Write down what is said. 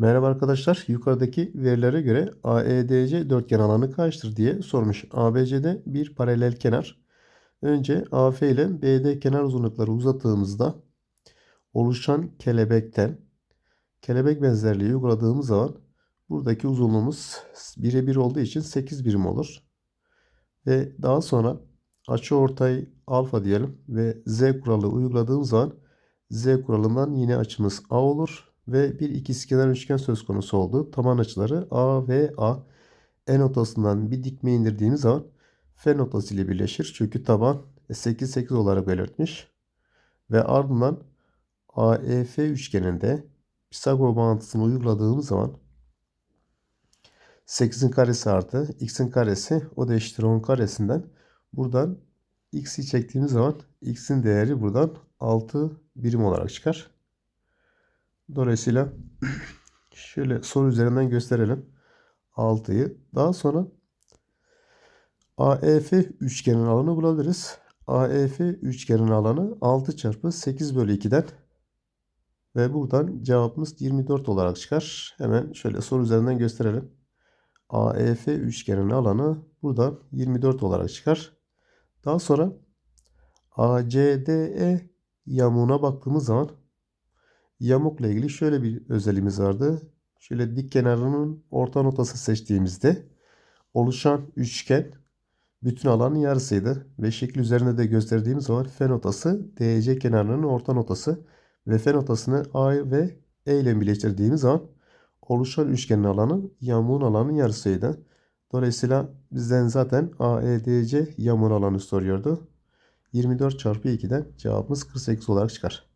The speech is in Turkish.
Merhaba arkadaşlar. Yukarıdaki verilere göre AEDC dörtgen alanı kaçtır diye sormuş. ABC'de bir paralel kenar. Önce AF ile BD kenar uzunlukları uzattığımızda oluşan kelebekten kelebek benzerliği uyguladığımız zaman buradaki uzunluğumuz birebir olduğu için 8 birim olur. Ve daha sonra açı ortay alfa diyelim ve Z kuralı uyguladığım zaman Z kuralından yine açımız A olur ve bir ikizkenar üçgen söz konusu oldu. Taban açıları A ve A. E notasından bir dikme indirdiğimiz zaman F notası ile birleşir. Çünkü taban 8 8 olarak belirtmiş. Ve ardından AEF üçgeninde Pisagor bağıntısını uyguladığımız zaman 8'in karesi artı x'in karesi o da eşittir 10 karesinden buradan x'i çektiğimiz zaman x'in değeri buradan 6 birim olarak çıkar. Dolayısıyla şöyle soru üzerinden gösterelim. 6'yı. Daha sonra AEF üçgenin alanı bulabiliriz. AEF üçgenin alanı 6 çarpı 8 bölü 2'den ve buradan cevabımız 24 olarak çıkar. Hemen şöyle soru üzerinden gösterelim. AEF üçgenin alanı buradan 24 olarak çıkar. Daha sonra ACDE yamuğuna baktığımız zaman yamukla ilgili şöyle bir özelliğimiz vardı. Şöyle dik kenarının orta notası seçtiğimizde oluşan üçgen bütün alanın yarısıydı. Ve şekil üzerinde de gösterdiğimiz zaman F notası DC kenarının orta notası ve F notasını A ve E ile birleştirdiğimiz zaman oluşan üçgenin alanı yamuğun alanın yarısıydı. Dolayısıyla bizden zaten AEDC yamuğun alanı soruyordu. 24 çarpı 2'den cevabımız 48 olarak çıkar.